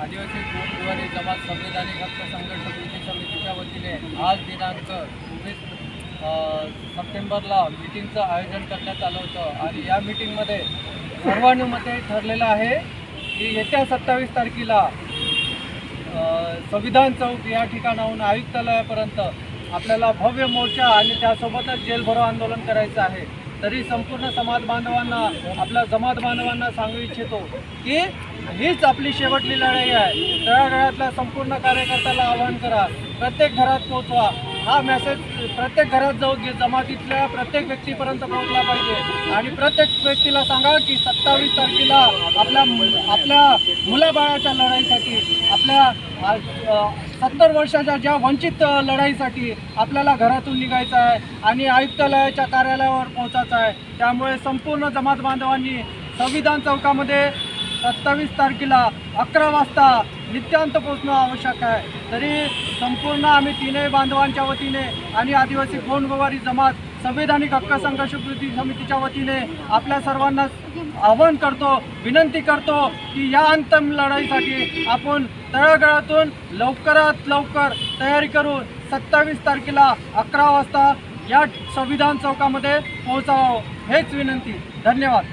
आदिवासी गोरगरिबारी जमात संविधानिक हक्क संघर्ष कृती समितीच्या वतीने आज दिनांक चोवीस सप्टेंबरला मिटिंगचं आयोजन करण्यात आलं होतं. आणि या मिटिंगमध्ये सर्वानुमते ठरलेलं आहे की येत्या सत्तावीस तारखेला संविधान चौक या ठिकाणाहून आयुक्तालयापर्यंत आपल्याला भव्य मोर्चा आणि त्यासोबतच जेलभरो आंदोलन करायचं आहे. तरी संपूर्ण समाज बांधवांना आपल्या जमात बांधवांना सांगू इच्छितो की हीच आपली शेवटली लढाई आहे. तळागाळातल्या संपूर्ण कार्यकर्त्याला आवाहन करा. प्रत्येक घरात पोहोचवा. हा मेसेज प्रत्येक घरात जाऊ घे जमातीतल्या प्रत्येक व्यक्तीपर्यंत पोहोचला पाहिजे. आणि प्रत्येक व्यक्तीला सांगा की सत्तावीस तारखेला आपल्या मु- आपल्या मुलाबाळाच्या लढाईसाठी आपल्या सत्तर वर्षाच्या ज्या वंचित लढाईसाठी आपल्याला घरातून निघायचं आहे आणि आयुक्तालयाच्या कार्यालयावर पोहोचायचं आहे. त्यामुळे संपूर्ण जमात बांधवांनी संविधान चौकामध्ये सत्तावीस तारखेला अकरा वाजता नित्यांत पोचणं आवश्यक आहे. तरी संपूर्ण आम्ही तीनही बांधवांच्या वतीने आणि आदिवासी गोंडगोवारी जमात संविधानिक हक्क संघर्ष कृती समितीच्या वतीने आपल्या सर्वांना आवाहन करतो विनंती करतो की या अंतिम लढाईसाठी आपण तळागळातून लवकरात लवकर तयारी करून सत्तावीस तारखेला अकरा वाजता या संविधान चौकामध्ये पोहोचावं हेच विनंती. धन्यवाद.